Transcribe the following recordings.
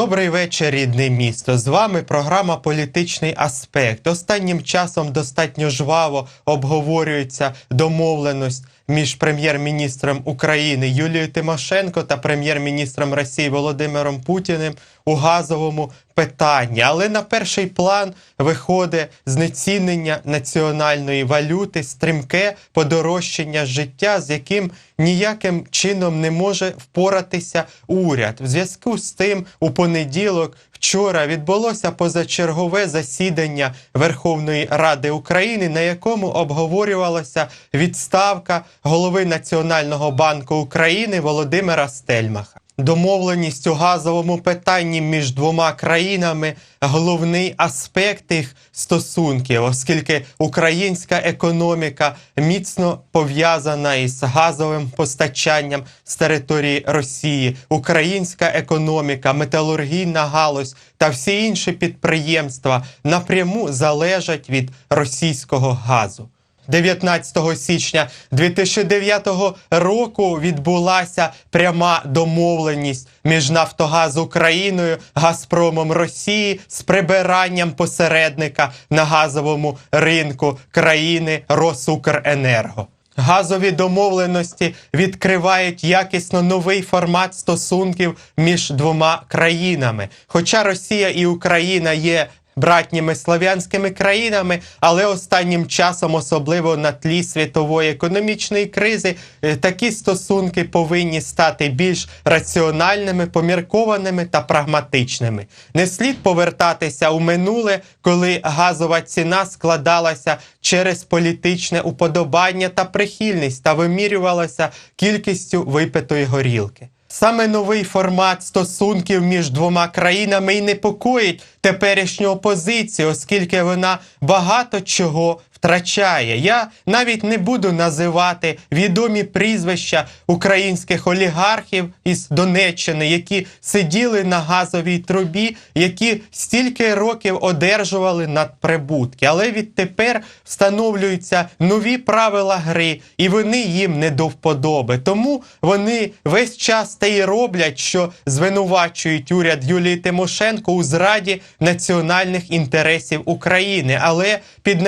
Добрий вечір, рідне місто. З вами програма Політичний аспект. Останнім часом достатньо жваво обговорюється домовленість між прем'єр-міністром України Юлією Тимошенко та прем'єр-міністром Росії Володимиром Путіним у газовому питанні. Але на перший план виходить знецінення національної валюти, стрімке подорожчання життя, з яким ніяким чином не може впоратися уряд. В зв'язку з тим, у понеділок. Вчора відбулося позачергове засідання Верховної Ради України, на якому обговорювалася відставка голови Національного банку України Володимира Стельмаха. Домовленість у газовому питанні між двома країнами головний аспект їх стосунків, оскільки українська економіка міцно пов'язана із газовим постачанням з території Росії, українська економіка, металургійна галузь та всі інші підприємства напряму залежать від російського газу. 19 січня 2009 року відбулася пряма домовленість між Нафтогаз Україною, Газпромом Росії з прибиранням посередника на газовому ринку країни Росукренерго. Газові домовленості відкривають якісно новий формат стосунків між двома країнами. Хоча Росія і Україна є братніми слав'янськими країнами, але останнім часом, особливо на тлі світової економічної кризи, е, такі стосунки повинні стати більш раціональними, поміркованими та прагматичними. Не слід повертатися у минуле, коли газова ціна складалася через політичне уподобання та прихильність та вимірювалася кількістю випитої горілки. Саме новий формат стосунків між двома країнами і непокоїть теперішню опозицію, оскільки вона багато чого втрачає. Я навіть не буду називати відомі прізвища українських олігархів із Донеччини, які сиділи на газовій трубі, які стільки років одержували надприбутки. Але відтепер встановлюються нові правила гри, і вони їм не до вподоби. Тому вони весь час те й роблять, що звинувачують уряд Юлії Тимошенко у зраді національних інтересів України. Але під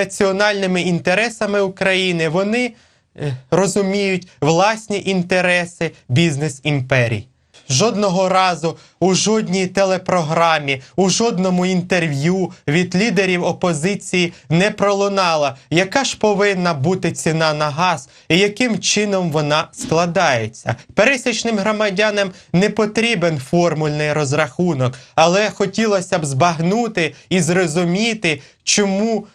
національними інтересами України вони е, розуміють власні інтереси бізнес імперій. Жодного разу у жодній телепрограмі, у жодному інтерв'ю від лідерів опозиції не пролунала, яка ж повинна бути ціна на газ і яким чином вона складається. Пересічним громадянам не потрібен формульний розрахунок, але хотілося б збагнути і зрозуміти, чому.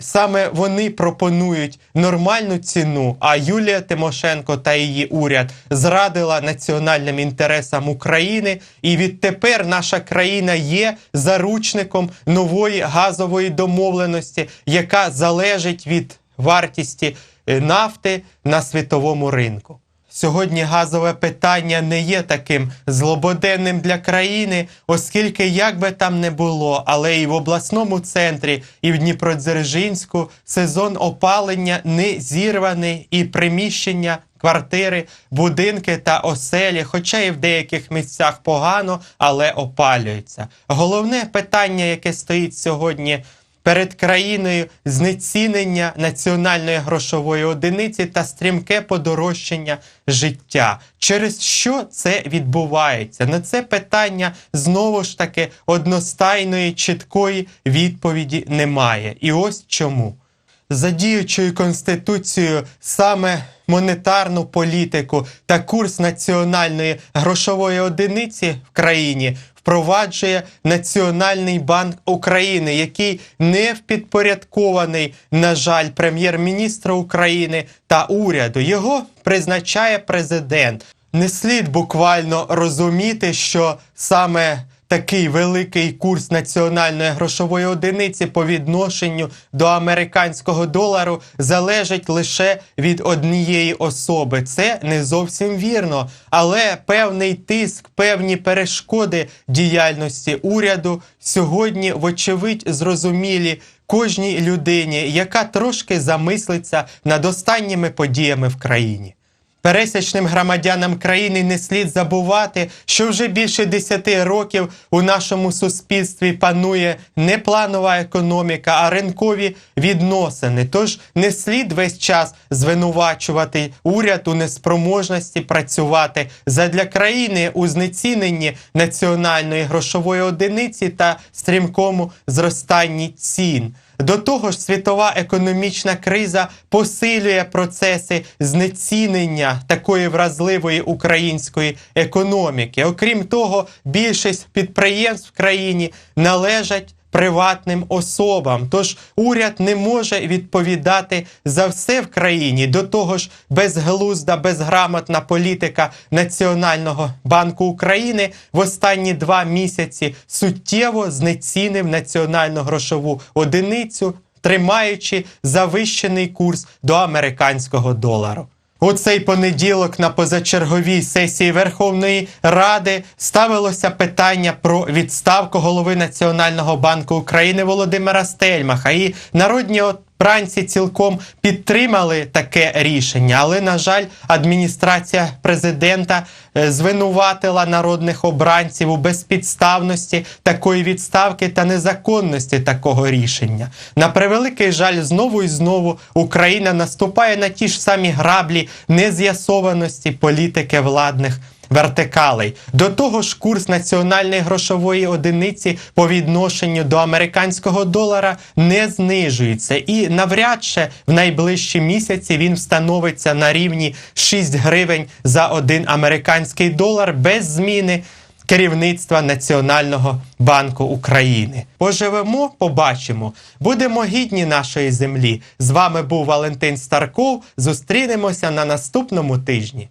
Саме вони пропонують нормальну ціну. А Юлія Тимошенко та її уряд зрадила національним інтересам України. І відтепер наша країна є заручником нової газової домовленості, яка залежить від вартісті е, нафти на світовому ринку. Сьогодні газове питання не є таким злободенним для країни, оскільки як би там не було, але і в обласному центрі, і в Дніпродзержинську сезон опалення не зірваний, і приміщення, квартири, будинки та оселі, хоча і в деяких місцях погано, але опалюються. Головне питання, яке стоїть сьогодні перед країною знецінення національної грошової одиниці та стрімке подорожчання життя. Через що це відбувається? На це питання знову ж таки одностайної чіткої відповіді немає. І ось чому. За діючою конституцією саме монетарну політику та курс національної грошової одиниці в країні впроваджує Національний банк України, який не впідпорядкований, на жаль, прем'єр-міністра України та уряду. Його призначає президент. Не слід буквально розуміти, що саме такий великий курс національної грошової одиниці по відношенню до американського долару залежить лише від однієї особи. Це не зовсім вірно, але певний тиск, певні перешкоди діяльності уряду сьогодні, вочевидь, зрозумілі. Кожній людині, яка трошки замислиться над останніми подіями в країні. Пересічним громадянам країни не слід забувати, що вже більше 10 років у нашому суспільстві панує не планова економіка, а ринкові відносини. Тож не слід весь час звинувачувати уряд у неспроможності працювати задля країни у знеціненні національної грошової одиниці та стрімкому зростанні цін. До того ж, світова економічна криза посилює процеси знецінення такої вразливої української економіки. Окрім того, більшість підприємств в країні належать приватним особам. Тож уряд не може відповідати за все в країні. До того ж, безглузда, безграмотна політика Національного банку України в останні два місяці суттєво знецінив національну грошову одиницю, тримаючи завищений курс до американського долару. У цей понеділок на позачерговій сесії Верховної Ради ставилося питання про відставку голови Національного банку України Володимира Стельмаха. І народні обранці цілком підтримали таке рішення. Але, на жаль, адміністрація президента е, звинуватила народних обранців у безпідставності такої відставки та незаконності такого рішення. На превеликий жаль, знову і знову Україна наступає на ті ж самі граблі нез'ясованості політики владних. Вертикалей до того ж, курс національної грошової одиниці по відношенню до американського долара не знижується, і навряд чи в найближчі місяці він встановиться на рівні 6 гривень за один американський долар без зміни керівництва Національного банку України. Поживемо, побачимо. Будемо гідні нашої землі. З вами був Валентин Старков. Зустрінемося на наступному тижні.